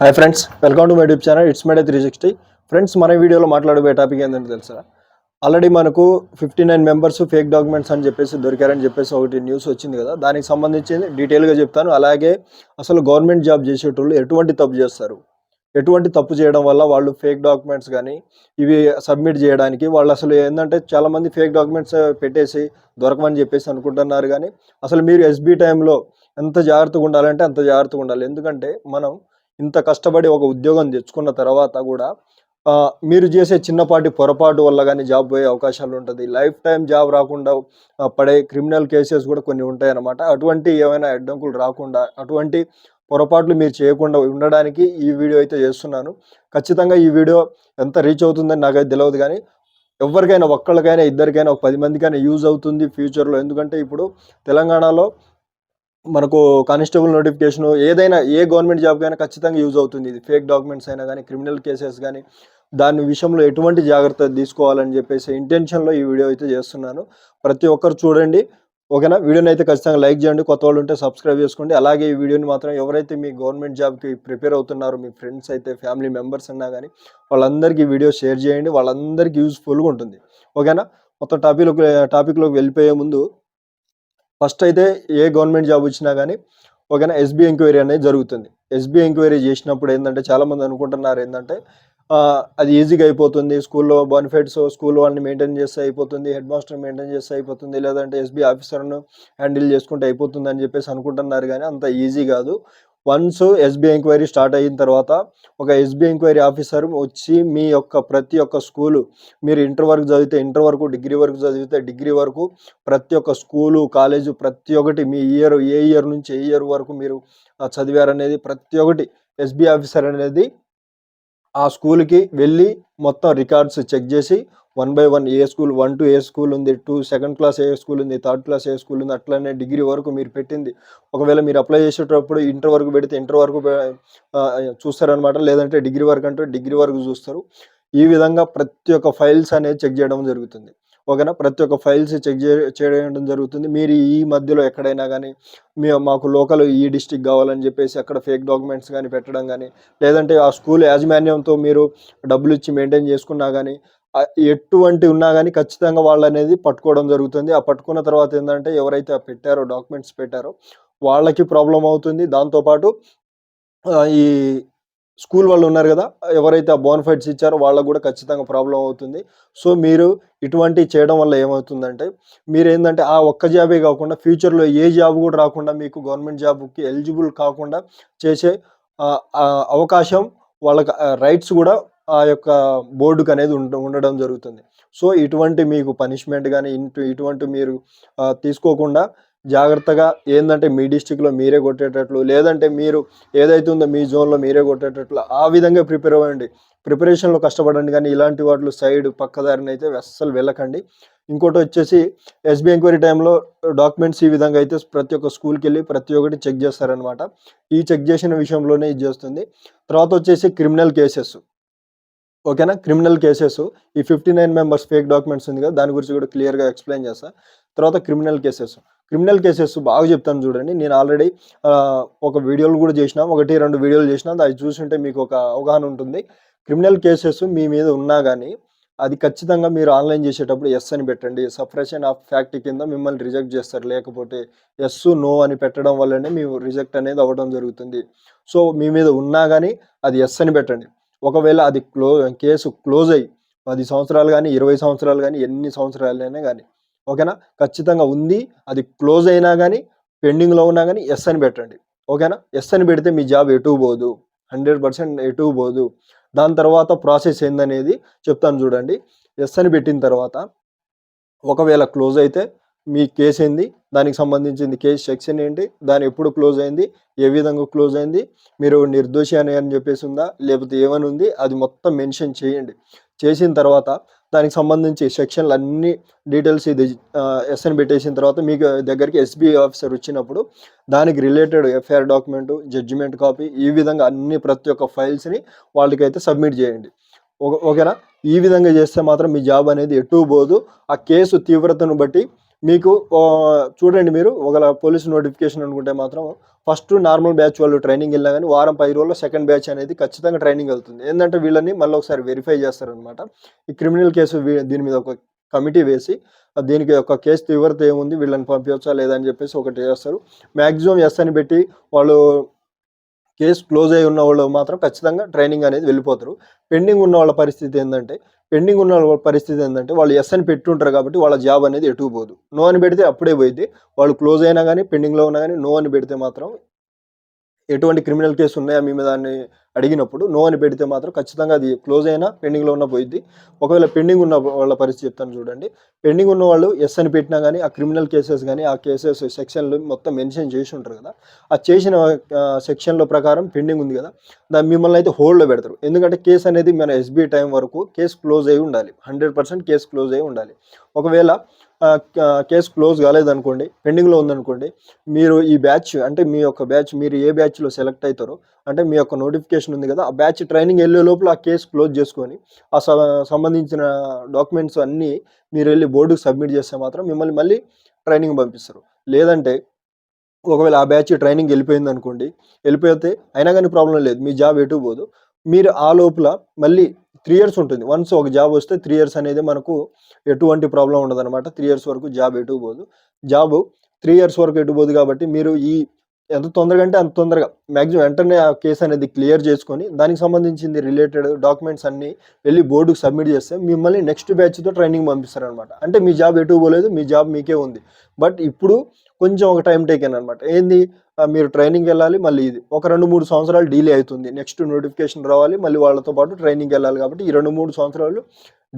Hi friends welcome to my YouTube channel it's May Day three sixty friends మన వీడియోలో మాట్లాడబోయే topic ఏంటంటే తెలుసా? ఆల్రెడీ మనకు fifty nine members fake documents అని చెప్పేసి దొరికారని చెప్పేసి ఒకటి న్యూస్ వచ్చింది కదా. దానికి సంబంధించి డీటెయిల్గా చెప్తాను. అలాగే అసలు గవర్నమెంట్ జాబ్ చేసేటోళ్ళు ఎటువంటి తప్పు చేస్తారు? ఎటువంటి తప్పు చేయడం వల్ల వాళ్ళు ఫేక్ డాక్యుమెంట్స్ కానీ ఇవి సబ్మిట్ చేయడానికి వాళ్ళు అసలు ఏంటంటే చాలామంది ఫేక్ డాక్యుమెంట్స్ పెట్టేసి దొరకమని చెప్పేసి అనుకుంటున్నారు కానీ అసలు మీరు ఎస్బీ టైంలో ఎంత జాగ్రత్తగా ఉండాలంటే అంత జాగ్రత్తగా ఉండాలి. ఎందుకంటే మనం ఇంత కష్టపడి ఒక ఉద్యోగం తెచ్చుకున్న తర్వాత కూడా మీరు చేసే చిన్నపాటి పొరపాటు వల్ల కానీ జాబ్ పోయే అవకాశాలు ఉంటుంది. లైఫ్ టైం జాబ్ రాకుండా పడే క్రిమినల్ కేసెస్ కూడా కొన్ని ఉంటాయి అన్నమాట అటువంటి ఏమైనా అడ్డంకులు రాకుండా అటువంటి పొరపాట్లు మీరు చేయకుండా ఉండడానికి ఈ వీడియో అయితే చేస్తున్నాను. ఖచ్చితంగా ఈ వీడియో ఎంత రీచ్ అవుతుందని నాకైతే తెలియదు కానీ ఎవరికైనా ఒక్కళ్ళకైనా ఇద్దరికైనా ఒక పది మందికైనా యూజ్ అవుతుంది ఫ్యూచర్లో. ఎందుకంటే ఇప్పుడు తెలంగాణలో మనకు కానిస్టేబుల్ నోటిఫికేషన్ ఏదైనా ఏ గవర్నమెంట్ జాబ్ అయినా ఖచ్చితంగా యూజ్ అవుతుంది. ఇది ఫేక్ డాక్యుమెంట్స్ అయినా కానీ క్రిమినల్ కేసెస్ కానీ దాని విషయంలో ఎటువంటి జాగ్రత్త తీసుకోవాలని చెప్పేసి ఇంటెన్షన్లో ఈ వీడియో అయితే చేస్తున్నాను. ప్రతి ఒక్కరు చూడండి. ఓకేనా? వీడియోని అయితే ఖచ్చితంగా లైక్ చేయండి. కొత్త వాళ్ళు ఉంటే సబ్స్క్రైబ్ చేసుకోండి. అలాగే ఈ వీడియోని మాత్రం ఎవరైతే మీ గవర్నమెంట్ జాబ్కి ప్రిపేర్ అవుతున్నారో మీ ఫ్రెండ్స్ అయితే ఫ్యామిలీ మెంబర్స్ అన్నా కానీ వాళ్ళందరికీ వీడియో షేర్ చేయండి. వాళ్ళందరికీ యూస్ఫుల్గా ఉంటుంది. ఓకేనా? మొత్తం టాపిక్లోకి టాపిక్లోకి వెళ్ళిపోయే ముందు ఫస్ట్ అయితే ఏ గవర్నమెంట్ జాబ్ వచ్చినా కానీ ఓకేనా ఎస్బీ ఎంక్వైరీ అనేది జరుగుతుంది. ఎస్బీ ఎంక్వైరీ చేసినప్పుడు ఏంటంటే చాలామంది అనుకుంటున్నారు ఏంటంటే అది ఈజీగా అయిపోతుంది స్కూల్లో బెనిఫిట్స్ స్కూల్ వాళ్ళని మెయింటైన్ చేస్తే అయిపోతుంది హెడ్ మాస్టర్ మెయింటైన్ చేస్తే అయిపోతుంది లేదంటే ఎస్బీ ఆఫీసర్ను హ్యాండిల్ చేసుకుంటే అయిపోతుంది అని చెప్పేసి అనుకుంటున్నారు కానీ అంత ఈజీ కాదు. వన్స్ ఎస్బీ ఎంక్వైరీ స్టార్ట్ అయిన తర్వాత ఒక ఎస్బీఐ ఎంక్వైరీ ఆఫీసర్ వచ్చి మీ యొక్క ప్రతి ఒక్క స్కూలు మీరు ఇంటర్ వరకు చదివితే ఇంటర్ వరకు డిగ్రీ వరకు చదివితే డిగ్రీ వరకు ప్రతి ఒక్క స్కూలు కాలేజు ప్రతి ఒక్కటి మీ ఇయర్ ఏ ఇయర్ నుంచి ఏ ఇయర్ వరకు మీరు చదివారనేది ప్రతి ఒక్కటి ఎస్బీఐ ఆఫీసర్ అనేది ఆ స్కూల్కి వెళ్ళి మొత్తం రికార్డ్స్ చెక్ చేసి వన్ బై వన్ ఏ స్కూల్ వన్ టు ఏ స్కూల్ ఉంది టూ సెకండ్ క్లాస్ ఏ స్కూల్ ఉంది థర్డ్ క్లాస్ ఏ స్కూల్ ఉంది అట్లానే డిగ్రీ వరకు మీరు పెట్టింది. ఒకవేళ మీరు అప్లై చేసేటప్పుడు ఇంటర్ వరకు పెడితే ఇంటర్ వరకు చూస్తారనమాట లేదంటే డిగ్రీ వరకు అంటే డిగ్రీ వరకు చూస్తారు. ఈ విధంగా ప్రతి ఒక్క ఫైల్స్ అనేది చెక్ చేయడం జరుగుతుంది. ఓకేనా? ప్రతి ఒక్క ఫైల్స్ చెక్ చేయడం జరుగుతుంది. మీరు ఈ మధ్యలో ఎక్కడైనా కానీ మీ మాకు లోకల్ ఈ డిస్టిక్ కావాలని చెప్పేసి అక్కడ ఫేక్ డాక్యుమెంట్స్ కానీ పెట్టడం కానీ లేదంటే ఆ స్కూల్ యాజమాన్యంతో మీరు డబ్బులు ఇచ్చి మెయింటైన్ చేసుకున్నా కానీ ఎటువంటి ఉన్నా కానీ ఖచ్చితంగా వాళ్ళు అనేది పట్టుకోవడం జరుగుతుంది. ఆ పట్టుకున్న తర్వాత ఏంటంటే ఎవరైతే ఆ పెట్టారో డాక్యుమెంట్స్ పెట్టారో వాళ్ళకి ప్రాబ్లం అవుతుంది. దాంతోపాటు ఈ స్కూల్ వాళ్ళు ఉన్నారు కదా ఎవరైతే ఆ బోన్ఫైట్స్ ఇచ్చారో వాళ్ళకు కూడా ఖచ్చితంగా ప్రాబ్లం అవుతుంది. సో మీరు ఇటువంటి చేయడం వల్ల ఏమవుతుందంటే మీరు ఏంటంటే ఆ ఒక్క జాబే కాకుండా ఫ్యూచర్లో ఏ జాబ్ కూడా రాకుండా మీకు గవర్నమెంట్ జాబ్కి ఎలిజిబుల్ కాకుండా చేసే అవకాశం వాళ్ళకి రైట్స్ కూడా ఆ యొక్క బోర్డుకు అనేది ఉండ ఉండడం జరుగుతుంది. సో ఇటువంటి మీకు పనిష్మెంట్ కానీ ఇంటు ఇటువంటి మీరు తీసుకోకుండా జాగ్రత్తగా ఏంటంటే మీ డిస్టిక్లో మీరే కొట్టేటట్లు లేదంటే మీరు ఏదైతే ఉందో మీ జోన్లో మీరే కొట్టేటట్లు ఆ విధంగా ప్రిపేర్ అవ్వండి. ప్రిపరేషన్లో కష్టపడండి కానీ ఇలాంటి వాటిలో సైడ్ పక్కదారిని అయితే అస్సలు వెళ్ళకండి. ఇంకోటి వచ్చేసి ఎస్బీ ఎంక్వైరీ టైంలో డాక్యుమెంట్స్ ఈ విధంగా అయితే ప్రతి ఒక్క స్కూల్కి వెళ్ళి ప్రతి ఒక్కటి చెక్ చేస్తారనమాట ఈ చెక్ చేసిన విషయంలోనే ఇది చేస్తుంది. తర్వాత వచ్చేసి క్రిమినల్ కేసెస్. ఓకేనా? Criminal cases. ఈ fifty nine members fake documents ఉంది కదా దాని గురించి కూడా క్లియర్గా ఎక్స్ప్లెయిన్ చేస్తా. తర్వాత క్రిమినల్ కేసెస్. క్రిమినల్ కేసెస్ బాగా చెప్తాను చూడండి. నేను ఆల్రెడీ ఒక వీడియోలు కూడా చేసినా ఒకటి రెండు వీడియోలు చేసినా అది చూసుంటే మీకు ఒక అవగాహన ఉంటుంది. క్రిమినల్ కేసెస్ మీ మీద ఉన్నా కానీ అది ఖచ్చితంగా మీరు ఆన్లైన్ చేసేటప్పుడు ఎస్ అని పెట్టండి. సపరేషన్ ఆఫ్ ఫ్యాక్ట్ కింద మిమ్మల్ని రిజెక్ట్ చేస్తారు. లేకపోతే ఎస్ నో అని పెట్టడం వల్లనే మీ రిజెక్ట్ అనేది అవ్వడం జరుగుతుంది. సో మీ మీద ఉన్నా కానీ అది ఎస్ అని పెట్టండి. ఒకవేళ అది క్లో కేసు క్లోజ్ అయ్యి పది సంవత్సరాలు కానీ ఇరవై సంవత్సరాలు కానీ ఎన్ని సంవత్సరాలైనా కానీ ఓకేనా? ఖచ్చితంగా ఉంది. అది క్లోజ్ అయినా కానీ పెండింగ్లో ఉన్నా కానీ ఎస్ అని పెట్టండి. ఓకేనా? ఎస్ అని పెడితే మీ జాబ్ ఎటు పోదు. హండ్రెడ్ పర్సెంట్ ఎటు పోదు. దాని తర్వాత ప్రాసెస్ ఏందనేది చెప్తాను చూడండి. ఎస్ అని పెట్టిన తర్వాత ఒకవేళ క్లోజ్ అయితే మీ కేసు ఏంది? దానికి సంబంధించింది కేసు సెక్షన్ ఏంటి? దాని ఎప్పుడు క్లోజ్ అయింది? ఏ విధంగా క్లోజ్ అయింది? మీరు నిర్దోషి అని అని చెప్పేసి ఉందా? లేకపోతే ఏమని ఉంది? అది మొత్తం మెన్షన్ చేయండి. చేసిన తర్వాత దానికి సంబంధించి సెక్షన్లు అన్ని డీటెయిల్స్ ఇది ఎస్ఎన్ పెట్టేసిన తర్వాత మీకు దగ్గరికి ఎస్బీఐ ఆఫీసర్ వచ్చినప్పుడు దానికి related FIR document judgement copy ఈ విధంగా అన్ని ప్రతి ఒక్క ఫైల్స్ని వాళ్ళకైతే సబ్మిట్ చేయండి. ఓకేనా? ఈ విధంగా చేస్తే మాత్రం మీ జాబ్ అనేది ఎటు పోదు. ఆ కేసు తీవ్రతను బట్టి మీకు చూడండి మీరు ఒకవేళ పోలీస్ నోటిఫికేషన్ అనుకుంటే మాత్రం ఫస్ట్ నార్మల్ బ్యాచ్ వాళ్ళు ట్రైనింగ్ వెళ్ళినా కానీ వారం పది రోజుల్లో సెకండ్ బ్యాచ్ అనేది ఖచ్చితంగా ట్రైనింగ్ వెళ్తుంది. ఏంటంటే వీళ్ళని మళ్ళీ ఒకసారి వెరిఫై చేస్తారనమాట ఈ క్రిమినల్ కేసు వీ- దీని మీద ఒక కమిటీ వేసి దీనికి ఒక కేసు తీవ్రత ఏముంది వీళ్ళని పంపించవచ్చా లేదా అని చెప్పేసి ఒకటి చేస్తారు. మ్యాక్సిమం ఎస్ అని పెట్టి వాళ్ళు కేసు క్లోజ్ అయి ఉన్న వాళ్ళు మాత్రం ఖచ్చితంగా ట్రైనింగ్ అనేది వెళ్ళిపోతారు. పెండింగ్ ఉన్న వాళ్ళ పరిస్థితి ఏంటంటే పెండింగ్ ఉన్న వాళ్ళ పరిస్థితి ఏంటంటే వాళ్ళు ఎస్ అని పెట్టుంటారు కాబట్టి వాళ్ళ జాబ్ అనేది ఎటుకుపోదు నో అని పెడితే అప్పుడే పోయింది వాళ్ళు క్లోజ్ అయినా కానీ పెండింగ్లో ఉన్నా కానీ నో అని పెడితే మాత్రం ఎటువంటి క్రిమినల్ కేసు ఉన్నాయా మీ మీద అని అడిగినప్పుడు నో అని పెడితే మాత్రం ఖచ్చితంగా అది క్లోజ్ అయినా పెండింగ్లో ఉన్న పోయిద్ది. ఒకవేళ పెండింగ్ ఉన్న వాళ్ళ పరిస్థితి చెప్తాను చూడండి. పెండింగ్ ఉన్న వాళ్ళు ఎస్ అని పెట్టినా కానీ ఆ క్రిమినల్ కేసెస్ కానీ ఆ కేసెస్ సెక్షన్లు మొత్తం మెన్షన్ చేసి ఉంటారు కదా. ఆ చేసిన సెక్షన్ల ప్రకారం పెండింగ్ ఉంది కదా. దాన్ని మిమ్మల్ని అయితే హోల్డ్లో పెడతారు. ఎందుకంటే కేసు అనేది మన ఎస్బీ టైం వరకు కేసు క్లోజ్ అయి ఉండాలి. హండ్రెడ్ పర్సెంట్ కేసు క్లోజ్ అయి ఉండాలి. ఒకవేళ కేసు క్లోజ్ కాలేదనుకోండి పెండింగ్లో ఉందనుకోండి మీరు ఈ బ్యాచ్ అంటే మీ యొక్క బ్యాచ్ మీరు ఏ బ్యాచ్లో సెలెక్ట్ అవుతారో అంటే మీ యొక్క నోటిఫికేషన్ ఉంది కదా ఆ బ్యాచ్ ట్రైనింగ్ వెళ్ళే లోపల ఆ కేసు క్లోజ్ చేసుకొని ఆ సంబంధించిన డాక్యుమెంట్స్ అన్నీ మీరు వెళ్ళి బోర్డుకి సబ్మిట్ చేస్తే మాత్రం మిమ్మల్ని మళ్ళీ ట్రైనింగ్ పంపిస్తారు. లేదంటే ఒకవేళ ఆ బ్యాచ్ ట్రైనింగ్ వెళ్ళిపోయింది అనుకోండి వెళ్ళిపోతే అయినా కానీ ప్రాబ్లం లేదు మీ జాబ్ ఎటు పోదు. మీరు ఆ లోపల మళ్ళీ త్రీ ఇయర్స్ ఉంటుంది. వన్స్ ఒక జాబ్ వస్తే త్రీ ఇయర్స్ అనేది మనకు ఎటువంటి ప్రాబ్లం ఉండదు అనమాట త్రీ ఇయర్స్ వరకు జాబ్ ఎటు పోదు. జాబ్ త్రీ ఇయర్స్ వరకు ఎటు పోదు కాబట్టి మీరు ఈ ఎంత తొందరగా అంటే అంత తొందరగా. మ్యాక్సిమం వెంటనే ఆ కేసు అనేది క్లియర్ చేసుకొని దానికి సంబంధించింది రిలేటెడ్ డాక్యుమెంట్స్ అన్ని వెళ్ళి బోర్డుకు సబ్మిట్ చేస్తే మిమ్మల్ని నెక్స్ట్ బ్యాచ్తో ట్రైనింగ్ పంపిస్తారనమాట అంటే మీ జాబ్ ఎటు పోలేదు మీ జాబ్ మీకే ఉంది. బట్ ఇప్పుడు కొంచెం ఒక టైం టేకెన్ అనమాట ఏంది? మీరు ట్రైనింగ్ వెళ్ళాలి మళ్ళీ ఇది. ఒక రెండు మూడు సంవత్సరాలు డీలే అవుతుంది. నెక్స్ట్ నోటిఫికేషన్ రావాలి మళ్ళీ వాళ్ళతో పాటు ట్రైనింగ్ వెళ్ళాలి కాబట్టి ఈ రెండు మూడు సంవత్సరాలు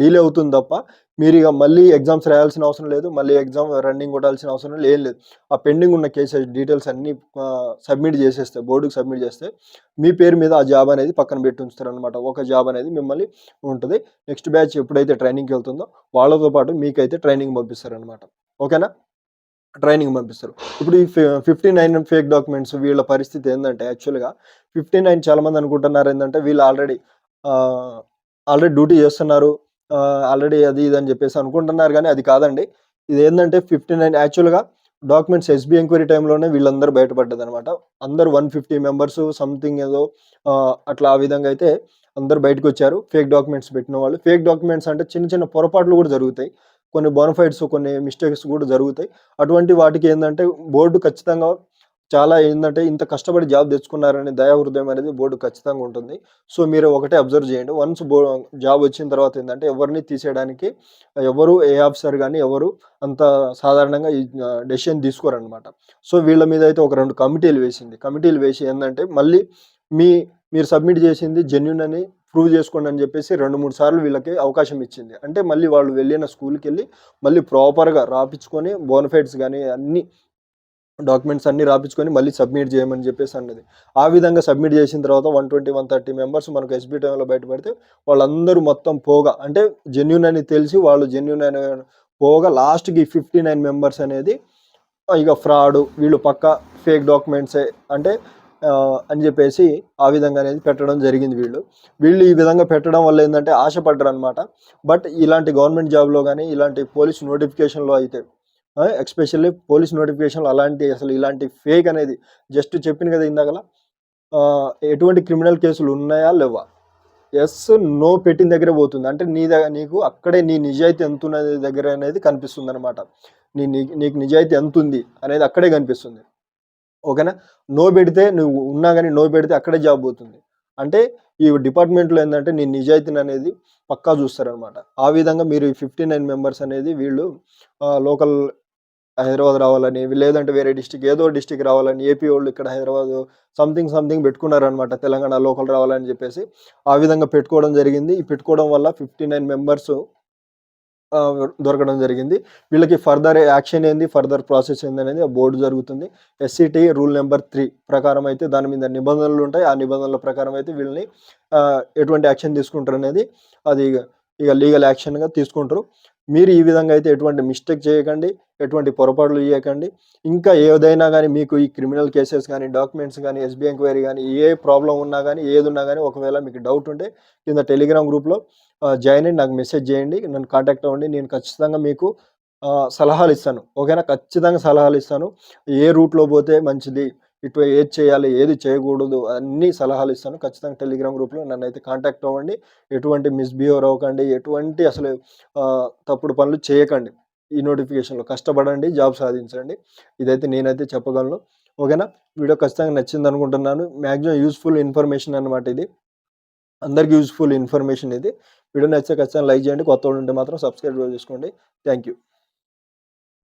డీలే అవుతుంది తప్ప మీరు ఇక మళ్ళీ ఎగ్జామ్స్ రాయాల్సిన అవసరం లేదు మళ్ళీ ఎగ్జామ్ రన్నింగ్ కొట్టాల్సిన అవసరం లేదు ఏం లేదు. ఆ పెండింగ్ ఉన్న కేసెస్ డీటెయిల్స్ అన్నీ సబ్మిట్ చేసేస్తే బోర్డుకి సబ్మిట్ చేస్తే మీ పేరు మీద ఆ జాబ్ అనేది పక్కన పెట్టి ఉంచుతారు అనమాట ఒక జాబ్ అనేది మిమ్మల్ని ఉంటుంది. నెక్స్ట్ బ్యాచ్ ఎప్పుడైతే ట్రైనింగ్కి వెళ్తుందో వాళ్ళతో పాటు మీకైతే ట్రైనింగ్ పంపిస్తారు అనమాట ఓకేనా? ట్రైనింగ్ పంపిస్తారు. ఇప్పుడు ఈ ఫిఫ్టీ నైన్ ఫేక్ డాక్యుమెంట్స్ వీళ్ళ పరిస్థితి ఏంటంటే యాక్చువల్గా ఫిఫ్టీ నైన్ చాలామంది అనుకుంటున్నారు ఏంటంటే వీళ్ళు ఆల్రెడీ ఆల్రెడీ డ్యూటీ చేస్తున్నారు. ఆల్రెడీ అది ఇది అని చెప్పేసి అనుకుంటున్నారు కానీ అది కాదండి. ఇది ఏంటంటే ఫిఫ్టీ నైన్ యాక్చువల్గా డాక్యుమెంట్స్ ఎస్బీ ఎంక్వైరీ టైంలోనే వీళ్ళందరూ బయటపడ్డది అనమాట అందరు వన్ ఫిఫ్టీ మెంబర్స్ సంథింగ్ ఏదో అట్లా ఆ విధంగా అయితే అందరు బయటకు వచ్చారు ఫేక్ డాక్యుమెంట్స్ పెట్టిన వాళ్ళు. ఫేక్ డాక్యుమెంట్స్ అంటే చిన్న చిన్న పొరపాట్లు కూడా జరుగుతాయి. కొన్ని బోనఫైడ్స్ కొన్ని మిస్టేక్స్ కూడా జరుగుతాయి. అటువంటి వాటికి ఏంటంటే బోర్డు ఖచ్చితంగా చాలా ఏంటంటే ఇంత కష్టపడి జాబ్ తెచ్చుకున్నారని దయా హృదయం అనేది బోర్డు ఖచ్చితంగా ఉంటుంది. సో మీరు ఒకటే అబ్జర్వ్ చేయండి. వన్స్ బో జాబ్ వచ్చిన తర్వాత ఏంటంటే ఎవరిని తీసేయడానికి ఎవరు ఏ ఆఫీసర్ కానీ ఎవరు అంత సాధారణంగా ఈ డెసిషన్ తీసుకోరనమాట సో వీళ్ళ మీద అయితే ఒక రెండు కమిటీలు వేసింది. కమిటీలు వేసి ఏంటంటే మళ్ళీ మీ మీరు సబ్మిట్ చేసింది జెన్యున్ అని ప్రూవ్ చేసుకోండి అని చెప్పేసి రెండు మూడు సార్లు వీళ్ళకి అవకాశం ఇచ్చింది. అంటే మళ్ళీ వాళ్ళు వెళ్ళిన స్కూల్కి వెళ్ళి మళ్ళీ ప్రాపర్గా రాపించుకొని బోనఫైడ్స్ కానీ అన్ని డాక్యుమెంట్స్ అన్ని రాపించుకొని మళ్ళీ సబ్మిట్ చేయమని చెప్పేసి అన్నది. ఆ విధంగా సబ్మిట్ చేసిన తర్వాత one twenty one thirty members మనకు ఎస్బీ టైంలో బయటపడితే వాళ్ళందరూ మొత్తం పోగా అంటే జెన్యున్ అని తెలిసి వాళ్ళు జెన్యున్ అని పోగా లాస్ట్కి ఫిఫ్టీ నైన్ మెంబర్స్ అనేది ఇక ఫ్రాడ్ వీళ్ళు పక్క ఫేక్ డాక్యుమెంట్సే అంటే అని చెప్పేసి ఆ విధంగా అనేది పెట్టడం జరిగింది వీళ్ళు. వీళ్ళు ఈ విధంగా పెట్టడం వల్ల ఏంటంటే ఆశపడ్డారు అనమాట బట్ ఇలాంటి గవర్నమెంట్ జాబ్లో కానీ ఇలాంటి పోలీస్ నోటిఫికేషన్లో అయితే ఎక్స్పెషల్లీ పోలీస్ నోటిఫికేషన్ అలాంటి అసలు ఇలాంటి ఫేక్ అనేది జస్ట్ చెప్పిన కదా ఇందాకలా ఎటువంటి క్రిమినల్ కేసులు ఉన్నాయా లేవా? ఎస్ నో పెట్టిన దగ్గర పోతుంది. అంటే నీ దగ్గర నీకు అక్కడే నీ నిజాయితీ ఎంత ఉన్నది దగ్గర అనేది కనిపిస్తుంది అనమాట నీ నీ- నీకు నిజాయితీ ఎంత ఉంది అనేది అక్కడే కనిపిస్తుంది. ఓకేనా? నో పెడితే నువ్వు ఉన్నా కానీ నో పెడితే అక్కడే జాబ్ పోతుంది. అంటే ఈ డిపార్ట్మెంట్లో ఏంటంటే నీ నిజాయితీని అనేది పక్కా చూస్తారనమాట ఆ విధంగా మీరు ఈ ఫిఫ్టీ నైన్ మెంబర్స్ అనేది వీళ్ళు లోకల్ హైదరాబాద్ రావాలని లేదంటే వేరే డిస్టిక్ ఏదో డిస్టిక్ రావాలని ఏపీ వాళ్ళు ఇక్కడ హైదరాబాద్ సంథింగ్ సంథింగ్ పెట్టుకున్నారనమాట తెలంగాణ లోకల్ రావాలని చెప్పేసి. ఆ విధంగా పెట్టుకోవడం జరిగింది. ఈ పెట్టుకోవడం వల్ల ఫిఫ్టీ నైన్ మెంబర్స్ దొరకడం జరిగింది. వీళ్ళకి ఫర్దర్ యాక్షన్ ఏంది ఫర్దర్ ప్రాసెస్ ఏంది అనేది ఆ బోర్డు జరుగుతుంది. ఎస్సిటి రూల్ నెంబర్ త్రీ ప్రకారం అయితే దాని మీద నిబంధనలు ఉంటాయి. ఆ నిబంధనల ప్రకారం అయితే వీళ్ళని ఎటువంటి యాక్షన్ తీసుకుంటారు అనేది అది ఇక- ఇక లీగల్ యాక్షన్గా తీసుకుంటారు. మీరు ఈ విధంగా అయితే ఎటువంటి మిస్టేక్ చేయకండి ఎటువంటి పొరపాట్లు చేయకండి. ఇంకా ఏదైనా కానీ మీకు ఈ క్రిమినల్ కేసెస్ కానీ డాక్యుమెంట్స్ కానీ ఎస్బీ ఎంక్వైరీ కానీ ఏ ప్రాబ్లం ఉన్నా కానీ ఏది ఉన్నా కానీ ఒకవేళ మీకు డౌట్ ఉంటే కింద టెలిగ్రామ్ గ్రూప్లో జాయిన్ అయ్యి నాకు మెసేజ్ చేయండి నన్ను కాంటాక్ట్ అవ్వండి. నేను ఖచ్చితంగా మీకు సలహాలు ఇస్తాను. ఓకేనా? ఖచ్చితంగా సలహాలు ఇస్తాను. ఏ రూట్లో పోతే మంచిది? ఇటు ఏది చేయాలి ఏది చేయకూడదు అన్ని సలహాలు ఇస్తాను. ఖచ్చితంగా టెలిగ్రామ్ గ్రూప్లో నన్ను అయితే కాంటాక్ట్ అవ్వండి. ఎటువంటి మిస్బిహేవ్ అవ్వకండి ఎటువంటి అసలు తప్పుడు పనులు చేయకండి. ఈ నోటిఫికేషన్లో కష్టపడండి జాబ్ సాధించండి. ఇదైతే నేనైతే చెప్పగలను. ఓకేనా? వీడియో ఖచ్చితంగా నచ్చింది అనుకుంటున్నాను మ్యాక్సిమం యూస్ఫుల్ ఇన్ఫర్మేషన్ అనమాట ఇది. అందరికీ యూస్ఫుల్ ఇన్ఫర్మేషన్ ఇది. వీడియో నచ్చితే ఖచ్చితంగా లైక్ చేయండి. కొత్త ఉంటే మాత్రం సబ్స్క్రైబ్ చేసుకోండి. Thank you